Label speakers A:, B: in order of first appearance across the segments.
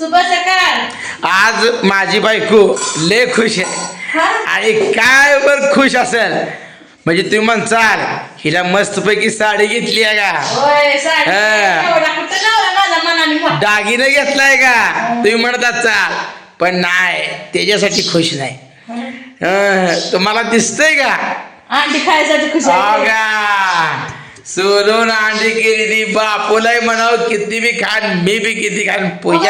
A: शुभ सकाळ
B: आज माझी बायको लय खुश आहे.
A: हा?
B: आणि काय बर खुश असेल म्हणजे तुम्ही म्हणचाल हिला मस्तपैकी साडी घेतली आहे का? हा. दागिने घेतलाय का? तुम्ही म्हणत चाल. पण नाही त्याच्यासाठी खुश नाही. तुम्हाला दिसतंय का?
A: खायसाठी खुश आहे.
B: सोडून अंडी केली ती. बापूलाही म्हणाव किती बी खान मी बी किती खान
A: मग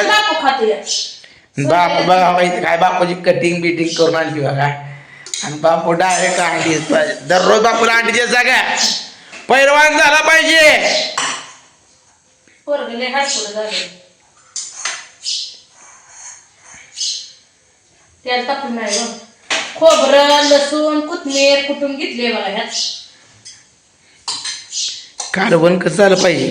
A: बापू
B: बघा बाई, काय बापूची कटिंग बिटिंग करून आणली बघा आणि बापू डायरेक्ट अंडी दररोज बापूला अंडीच्या जागा पैरवान झाला पाहिजे.
A: नाही गं. खोबरं लसूण कोथमीर कुटून घेतले बघा ह्यात?
B: कालवण कसं झालं पाहिजे?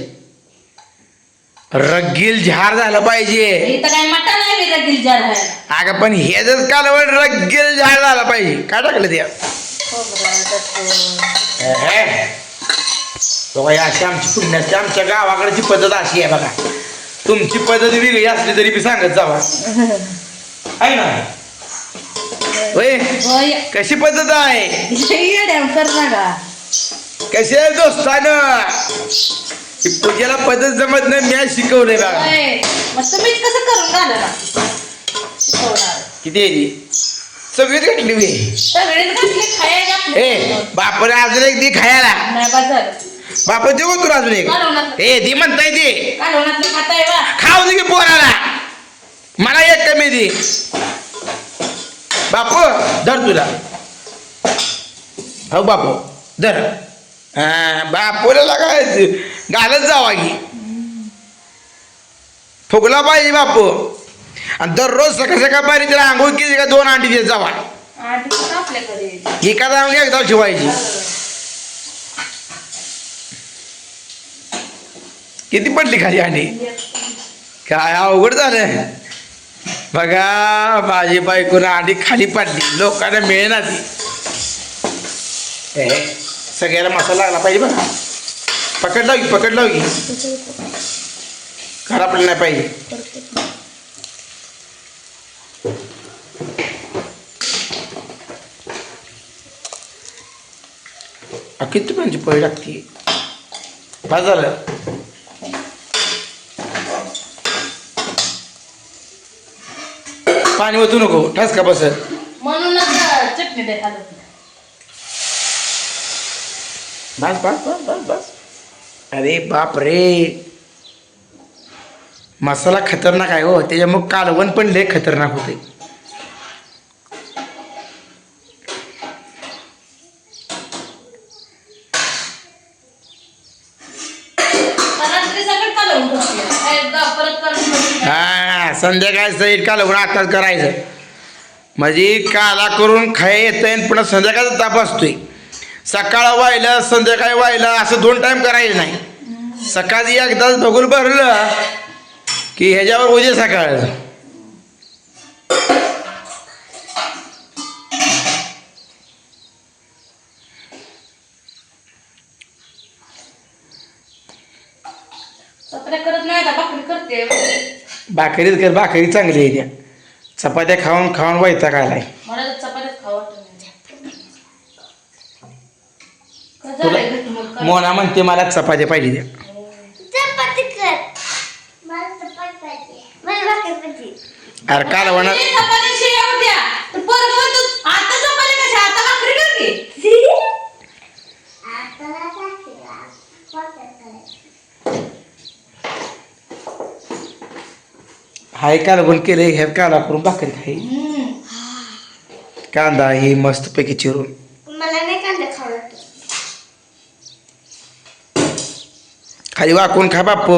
B: रगील झार झालं पाहिजे.
A: इथं काय मटा नाही वेगळा गिलजार व्हायला
B: अगं पण हे जर कालवण रगील झार झालं पाहिजे. काय टाकलं ते? ही अशी आमची पुण्याची आमच्या गावाकडची पद्धत अशी आहे बघा. तुमची पद्धत वेगळी असली तरी बी सांगत जावा. आहे ना? होय?
A: होय.
B: कशी पद्धत आहे?
A: येड्या कर ना गा.
B: कशी आहे दोस्तानं पूजेला पद्धत जमत नाही मी शिकवलंय बघा.
A: मस्त कसं करून शिकवणार.
B: किती आहे ती? सगळीच घातली मी.
A: सगळेच घातले खायला घातले.
B: ए बापरे अजून एक दी खायला.
A: नाही बस झालं.
B: बाप देऊ तुला अजून एक? ए दी म्हणताय ते
A: कालवणातलं खाताय वा
B: खाऊ दे की पोराला. मला एक कमी दे. बापू धर तुला. हो बापू धर. हा, बापूला लागायचं. घालत जावा की. फुगला पाहिजे बापू. आणि दररोज सकाळ सकाळ पाहिजे त्याला आंघोळ केली का दोन अंडी देत जावा. एका जाऊन एकदा शिवायची. किती पडली खाली अंडी? काय अवघड झालं बघा माझी बायकोनं अंडी खाली पडली. लोकांना मिळेना ती. सगळ्याला मसाला लागला पाहिजे बघा. पकड लाव की पकड लाव. की खराब नाही पाहिजे. किती म्हणजे पळी लागते? बस झालं. पाणी ओतू नको. ठसका बस?
A: म्हणून चटणी
B: बस बस बस बस बस. अरे बाप रे. मसाला खतरनाक आहे हो. त्याच्यामुळे कालवण पण लय खतरनाक होते. हा संध्याकाळचं इट कालवण आताच करायचं. म्हणजे काला करून खाय आणि पुन्हा संध्याकाळचा ताप असतोय. सकाळ व्हायला संध्याकाळी व्हायला असं दोन टाइम करायचं नाही. सकाळी एकदाच बघून भरलं की ह्याच्यावर उद्या सकाळ.
A: नाही
B: भाकरीच कर भाकरी चांगली आहे त्या. चपात्या खाऊन खाऊन वैताग आलाय
A: मला तर चपात्याच खावं वाटत नाही
B: मोना म्हणते मला चपात्या पाहिजे त्या
C: चपाती कर. मला चपाती पाहिजे. मला भाकर पाहिजे.
B: अरे कालवण
A: शिळ्या होत्या. तर म्हणतो, आता चपात्या कशा? आता भाकरी कर की.
C: आता टाकला भाकर करायची
B: हाय कालवण ह्या काला करून भाकरी खाई. कांदा ही मस्तपैकी चिरून.
C: मला नाही कांदा खाऊ वाटत
B: खाली वाकून खा बापू.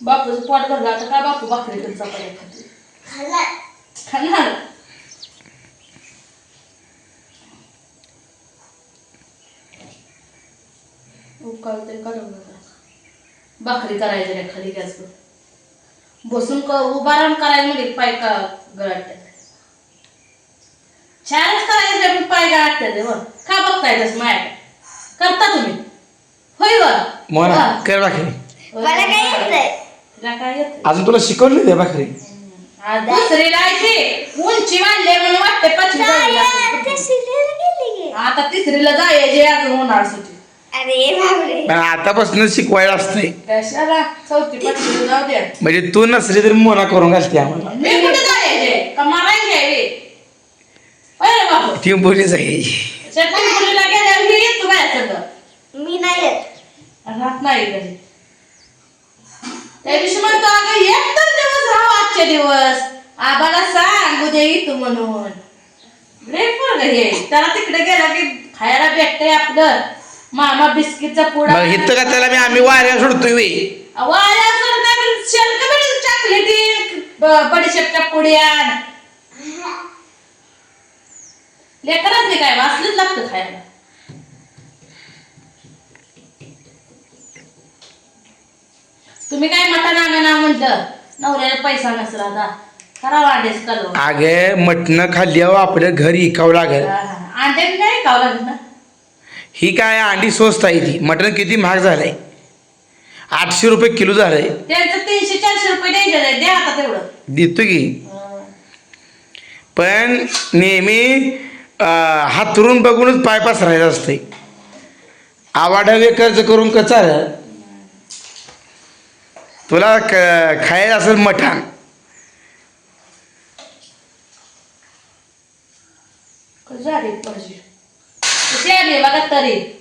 A: बापूचं पोट भरलं आता काय बापू भाकरी कर चपात्या खाते
C: खाल्ला
A: खाणार उकाळ तरी काढून नका भाकरी करायची रे खाली गॅसवर बसून क उभा राहून करायला म्हणजे पाय का गळाटतात छानच करायचं पण पाय गळाटतात रे, वर. का बघताय तसं माया करता तुम्ही. होय
B: मोना
A: वा.
B: कर भाकरी.
C: मला काय
A: तिला येत
B: अजून तुला शिकवली नाही भाकरी.
A: दुसरीला उंची वाढली म्हणून वाटते पाचवी
C: गेली?
A: आता तिसरीला जायचे अजून उन्हाळ सुट्टी.
C: अरे बापरे.
B: पण आतापासून शिकवायला असतंय.
A: कशाला? चौथी पाचवी जाऊ द्या.
B: म्हणजे तू नसली तरी मोना करून घालते आम्हाला.
A: मी कुठे जायचे का मारायचे आहे अरे बाबू.
B: ती बोलीच आहे.
A: शेतकरी मुलीला गेल्यावर मी येतो बाया सगळं
C: मी नाही येत.
A: राहत नाही घरी त्या दिवशी म्हणतो अगं एक तर दिवस राहू आजचे दिवस. आबाला सांग उद्या येतो म्हणून. लय पोरगं हे. त्याला तिकडे गेला की खायला भेटतंय आपलं. मामा बिस्किटचा पुडा
B: मग इथं का त्याला मी आम्ही वाऱ्या सोडतोय वे
A: वाया सोडता पण शर्ट बिडी चॉकलेटी बडीशेपच्या पुड्या. लेकरच नाही काय वाचलंच लागतं खायला. तुम्ही काय मटण आणा ना म्हटलं नवऱ्याला पैसा नसला आता. करा वाढेस कलव
B: अगे मटणं खाल्ल्यावर आपलं घर इकावं लागेल.
A: अंडे नाही खावं लागत ना?
B: ही काय अंडी स्वस्त आहे ती. मटण किती महाग झालंय? आठशे रुपये किलो झालंय.
A: त्यांचं तीनशे चारशे रुपये द्यायचे आहे. द्या आता तेवढं.
B: देतो की. पण नेहमी अं, हातरून बघूनच पाय पसरायचं असते आवाढावे कर्ज करून कचार तुला क खायला असेल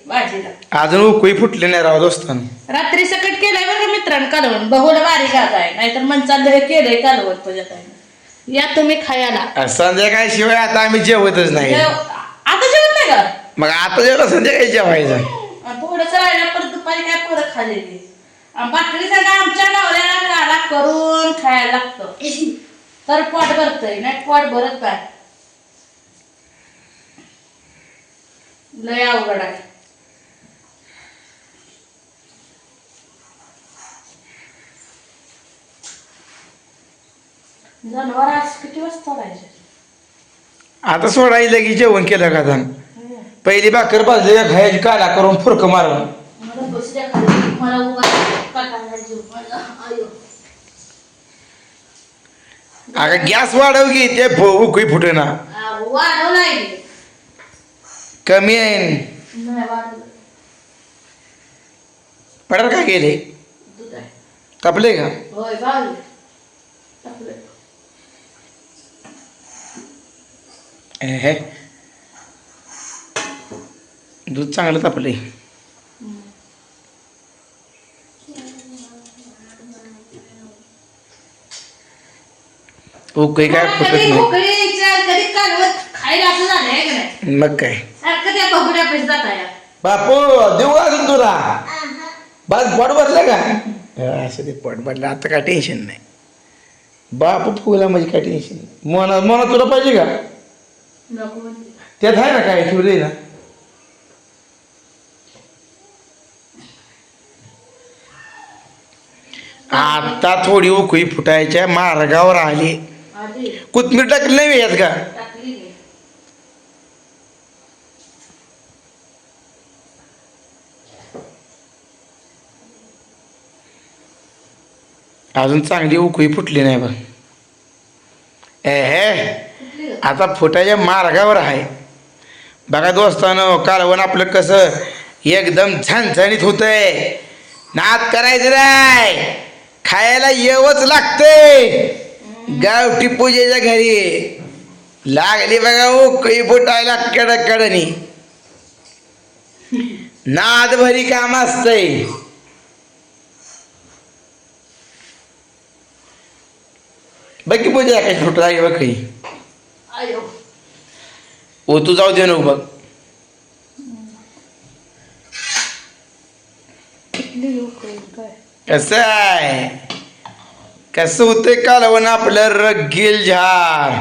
A: भाजीला.
B: अजून उकळी फुटले नाही राव दोस्तानं.
A: रात्री सकट केलंय बरं का मित्रांनो कालवण? बहुला बारीक आज आहे नाहीतर मन चाललं हे केलंय कालवण तुझ्या ताईनं. या तुम्ही खायला.
B: संध्याकाळी शिवाय आता आम्ही जेवतच नाही.
A: जेव- आता जेवत नाही का?
B: मग आता जेवलं संध्याकाळी जेवायचं.
A: आणि थोडंसं राहिलं परत दुपारी काय परत खाल्लेली? भाकरी सगळं आमच्या नवऱ्याला काला करून खायला लागतं. तर पोट भरतंय नाही पोट भरत काय लय अवघड आहे. जनावर आज किती वाजता राहायचे
B: आता सोडायचं की जेवण केलं का आता पहिली भाकर भाजली का खायची? काला करून फुरक मारून.
A: मला बसल्या खाली. मला उगा कंटाळा येतो. मला आयो.
B: अगं गॅस वाढव की ते उकळी फुटे ना. कमी आहे पडार का? गेले कापले का हे. दूध चांगलं तापले. उकळी काय फुटत नाही. मग काय?
A: सारखं त्या बघुड्या पैसे जात आहे.
B: बापू देऊ अजून तुला. बस पोट भरलं का? हा, असं ते पोट भरलं आता काय टेन्शन नाही. बापू फुगला म्हणजे काय टेन्शन नाही मना मना तुला पाहिजे का. त्यात आहे ना काय ठेवले ना? आता थोडी उकळी फुटायच्या मार्गावर आली. कोथमीर टाकली नाही यात का? अजून चांगली उकळी फुटली नाही बघ. ए हे आता फुटायच्या मार्गावर आहे. बघा दोस्तानं कालवण आपलं कसं एकदम झणझणीत होतंय. नाद करायचं नाही. खायला येवच लागते गावठी पूजेच्या घरी. लागली बघा उकळी फुटायला कडक कडनी नाद भरी काम असतंय. बघ की पूजा कशी फुट लागली बघ काही.
A: आयो.
B: ओ तू जाऊ दे नको बघ.
A: काय
B: कसं आहे? कसं होते कालवण आपलं रगील झार